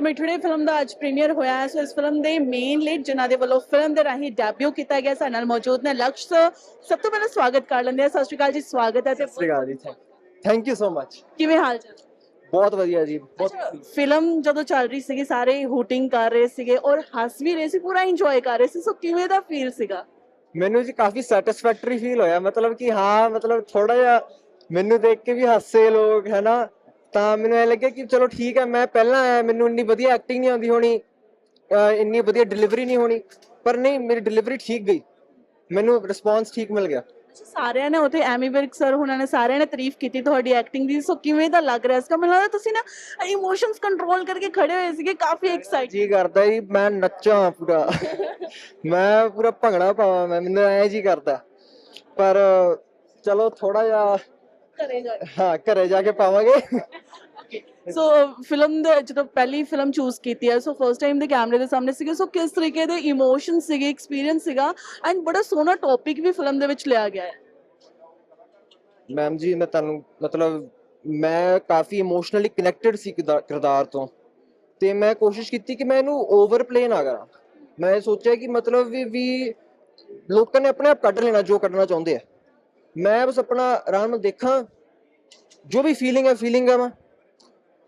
ਮਿਠੜੇ film ਦਾ ਅੱਜ premier ਹੋਇਆ ਹੈ। ਸੋ ਇਸ ਫਿਲਮ ਦੇ ਮੇਨ ਲੀਡ ਜਿਨ੍ਹਾਂ ਦੇ ਵੱਲੋਂ ਫਿਲਮ ਦੇ ਰਾਹੀਂ ਡੈਬਿਊ ਕੀਤਾ ਗਿਆ ਸਾਡੇ ਨਾਲ ਮੌਜੂਦ ਨੇ। ਲਕਸ਼। ਸਭ ਤੋਂ ਪਹਿਲਾਂ ਸਵਾਗਤ ਕਰ ਲੈਂਦੇ ਆ ਸਤਿ ਸ਼੍ਰੀ ਅਕਾਲ ਜੀ ਸਵਾਗਤ ਹੈ ਤੇ ਸਤਿ ਸ਼੍ਰੀ ਅਕਾਲ ਜੀ ਥੈਂਕ ਯੂ ਸੋ ਮਚ ਕਿਵੇਂ ਹਾਲ ਚਾਲ? ਬਹੁਤ ਵਧੀਆ ਜੀ ਬਹੁਤ ਫਿਲਮ ਜਦੋਂ ਚੱਲ ਰਹੀ ਸੀਗੀ ਸਾਰੇ ਹੂਟਿੰਗ ਕਰ ਰਹੇ ਸੀਗੇ ਔਰ ਹੱਸ ਵੀ ਰਹੇ ਸੀ ਪੂਰਾ ਇੰਜੋਏ ਕਰ ਰਹੇ ਸੀ। ਸੋ ਕਿਵੇਂ ਦਾ ਫੀਲ ਸੀਗਾ? ਮੈਨੂੰ ਜੀ ਕਾਫੀ ਸੈਟੀਸਫੈਕਟਰੀ ਫੀਲ ਹੋਇਆ। ਮਤਲਬ ਕਿ ਹਾਂ ਮਤਲਬ ਥੋੜਾ ਜਿਹਾ ਮੈਨੂੰ ਦੇਖ ਕੇ ਵੀ ਹੱਸੇ ਲੋਕ ਹੈ ਨਾ? ਤਾਂ ਮੈਨੂੰ ਐ ਲੱਗਿਆ ਕਿ ਚਲੋ ਠੀਕ ਹੈ ਮੈਂ ਪਹਿਲਾਂ ਆਇਆ ਮੈਨੂੰ ਇੰਨੀ ਵਧੀਆ ਐਕਟਿੰਗ ਨਹੀਂ ਆਉਂਦੀ ਹੋਣੀ ਇੰਨੀ ਵਧੀਆ ਡਿਲੀਵਰੀ ਨਹੀਂ ਹੋਣੀ ਪਰ ਨਹੀਂ ਮੇਰੀ ਡਿਲੀਵਰੀ ਠੀਕ ਗਈ। ਮੈਨੂੰ ਰਿਸਪੌਂਸ ਠੀਕ ਮਿਲ ਗਿਆ। ਸਾਰਿਆਂ ਨੇ ਉਥੇ ਐਮੀ ਵਿਰਕ ਸਰ ਉਹਨਾਂ ਨੇ ਸਾਰਿਆਂ ਨੇ ਤਾਰੀਫ ਕੀਤੀ ਤੁਹਾਡੀ ਐਕਟਿੰਗ ਦੀ। ਸੋ ਕਿਵੇਂ ਦਾ ਲੱਗ ਰਿਹਾ ਸੀਗਾ ਮੈਨੂੰ ਲੱਗਦਾ ਤੁਸੀਂ ਨਾ ਇਮੋਸ਼ਨਸ ਕੰਟਰੋਲ ਕਰਕੇ ਖੜੇ ਹੋਏ ਸੀਗੇ ਕਾਫੀ ਐਕਸਾਈਟਡ ਜੀ ਕਰਦਾ ਜੀ ਮੈਂ ਨੱਚਾਂ ਪੂਰਾ। ਮੈਂ ਪੂਰਾ ਭੰਗੜਾ ਪਾਵਾਂ ਮੈਂ ਮੈਨੂੰ ਐ ਜੀ ਕਰਦਾ। ਪਰ ਚਲੋ ਥੋੜਾ ਜਿਹਾ ਜਾ ਹਾਂ ਘਰੇ ਜਾ ਕੇ ਪਾਵਾਂਗੇ। ਸੋ ਫਿਲਮ ਦੇ ਜਦੋਂ ਪਹਿਲੀ ਫਿਲਮ ਚੂਜ਼ ਕੀਤੀ ਹੈ। ਸੋ ਫਰਸਟ ਟਾਈਮ ਦੇ ਕੈਮਰੇ ਦੇ ਸਾਹਮਣੇ ਸੀਗੇ। ਸੋ ਕਿਸ ਤਰੀਕੇ ਦੇ ਇਮੋਸ਼ਨ ਸੀਗੇ ਐਕਸਪੀਰੀਅੰਸ ਸੀਗਾ? ਐਂਡ ਬੜਾ ਸੋਹਣਾ ਟੌਪਿਕ ਵੀ ਫਿਲਮ ਦੇ ਵਿੱਚ ਲਿਆ ਗਿਆ ਹੈ। ਮੈਮ ਜੀ ਮੈਂ ਤੁਹਾਨੂੰ ਮਤਲਬ ਮੈਂ ਕਾਫੀ ਇਮੋਸ਼ਨਲੀ ਕਨੈਕਟਡ ਸੀ ਕਿਰਦਾ- ਕਿਰਦਾਰ ਤੋਂ। ਤੇ ਮੈਂ ਕੋਸ਼ਿਸ਼ ਕੀਤੀ ਕਿ ਮੈਂ ਇਹਨੂੰ ਓਵਰਪਲੇ ਨਾ ਕਰਾਂ। ਮੈਂ ਸੋਚਿਆ ਕਿ ਮਤਲਬ ਵੀ ਵੀ ਲੋਕਾਂ ਨੇ ਆਪਣੇ ਆਪ ਕੱਢ ਲੈਣਾ ਜੋ ਕੱਢਣਾ ਚਾਹੁੰਦੇ ਆ। ਮੈਂ ਬਸ ਆਪਣਾ ਆਰਾਮ ਨਾਲ ਦੇਖਾਂ ਜੋ ਵੀ ਫੀਲਿੰਗ ਹੈ ਫੀਲਿੰਗ ਹੈ ਮੈਂ।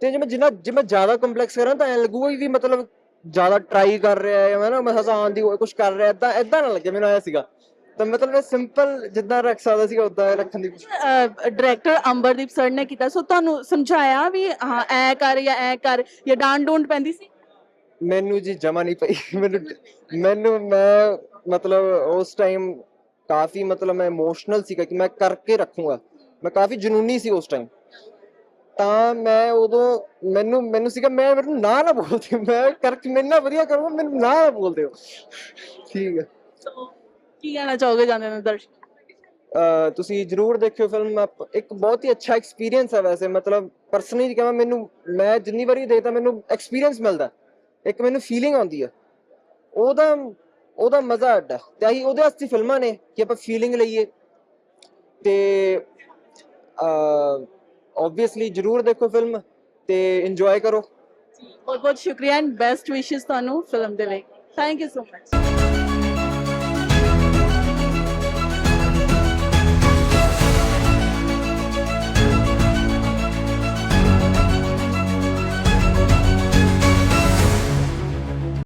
ਤੇ ਜੇ ਮੈਂ ਜਿੰਨਾ ਜੇ ਮੈਂ ਜ਼ਿਆਦਾ ਕੰਪਲੈਕਸ ਕਰਾਂ ਤਾਂ ਐ ਲੱਗੂਗਾ ਵੀ ਮਤਲਬ ਜ਼ਿਆਦਾ ਟਰਾਈ ਕਰ ਰਿਹਾ ਹੈ ਮੈਂ ਨਾ ਮੈਂ ਹਸਾਨ ਦੀ ਕੁਝ ਕਰ ਰਿਹਾ ਏਦਾਂ ਏਦਾਂ ਨਾ ਲੱਗੇ ਮੈਨੂੰ ਆਇਆ ਸੀਗਾ। ਤਾਂ ਮਤਲਬ ਮੈਂ ਸਿੰਪਲ ਜਿੱਦਾਂ ਰੱਖ ਸਕਦਾ ਸੀਗਾ ਉਦਾਂ ਰੱਖਣ ਦੀ ਡਾਇਰੈਕਟਰ ਅੰਬਰਦੀਪ ਸਰ ਨੇ ਕੀਤਾ। ਸੋ ਤੁਹਾਨੂੰ ਸਮਝਾਇਆ ਵੀ ਹਾਂ ਐ ਕਰ ਜਾਂ ਐ ਕਰ ਜਾਂ ਡਾਂਟ ਡੋਂਟ ਪੈਂਦੀ ਸੀ? ਮੈਨੂੰ ਜੀ ਜਮਾ ਨਹੀਂ ਪਈ। ਮੈਨੂੰ ਮੈਨੂੰ ਮੈਂ ਮਤਲਬ ਉਸ ਟਾਈਮ ਕਾਫੀ ਮਤਲਬ ਮੈਂ ਇਮੋਸ਼ਨਲ ਸੀਗਾ ਕਿ ਮੈਂ ਕਰਕੇ ਰੱਖੂੰਗਾ। ਮੈਂ ਕਾਫੀ ਜਨੂਨੀ ਸੀ ਉਸ ਟਾਈਮ ਤਾਂ ਮੈਂ ਉਦੋਂ ਮੈਨੂੰ ਮੈਨੂੰ ਸੀਗਾ ਮੈਂ ਮੈਨੂੰ ਨਾ ਨਾ ਬੋਲਦੇ ਮੈਂ ਕਰਕੇ ਮੈਨੂੰ ਨਾ ਵਧੀਆ ਕਰੂੰਗਾ ਮੈਨੂੰ ਨਾ ਨਾ ਬੋਲਦੇ ਹੋ। ਠੀਕ ਹੈ। ਕੀ ਕਹਿਣਾ ਚਾਹੋਗੇ ਜਾਂਦੇ ਨੇ ਦਰਸ਼ਕ? ਤੁਸੀਂ ਜਰੂਰ ਦੇਖਿਓ ਫਿਲਮ ਇੱਕ ਬਹੁਤ ਹੀ ਅੱਛਾ ਐਕਸਪੀਰੀਅੰਸ ਹੈ ਵੈਸੇ। ਮਤਲਬ ਪਰਸਨਲੀ ਕਹਾਂ ਮੈਨੂੰ ਮੈਂ ਜਿੰਨੀ ਵਾਰੀ ਦੇਖਦਾ ਮੈਨੂੰ ਐਕਸਪੀਰੀਅੰਸ ਮਿਲਦਾ। ਇੱਕ ਮੈਨੂੰ ਫੀਲਿੰਗ ਆਉਂਦੀ ਹੈ। ਉਹਦਾ ਉਹਦਾ ਮਜ਼ਾ ਅੱਡਾ ਤੇ ਆਹੀ ਉਹਦੇ ਵਾਸਤੇ ਫਿਲਮਾਂ ਨੇ, ਕਿ ਆਪਾਂ ਫੀਲਿੰਗ ਲਈਏ। ਤੇ ਆਬਵੀਅਸਲੀ ਜਰੂਰ ਦੇਖੋ ਫਿਲਮ ਤੇ ਇੰਜੋਏ ਕਰੋ। ਬਹੁਤ ਬਹੁਤ ਸ਼ੁਕਰੀਆ ਐਂਡ ਬੈਸਟ ਵਿਸ਼ੇਸ ਤੁਹਾਨੂੰ ਫਿਲਮ ਦੇ ਲਈ। Thank you so much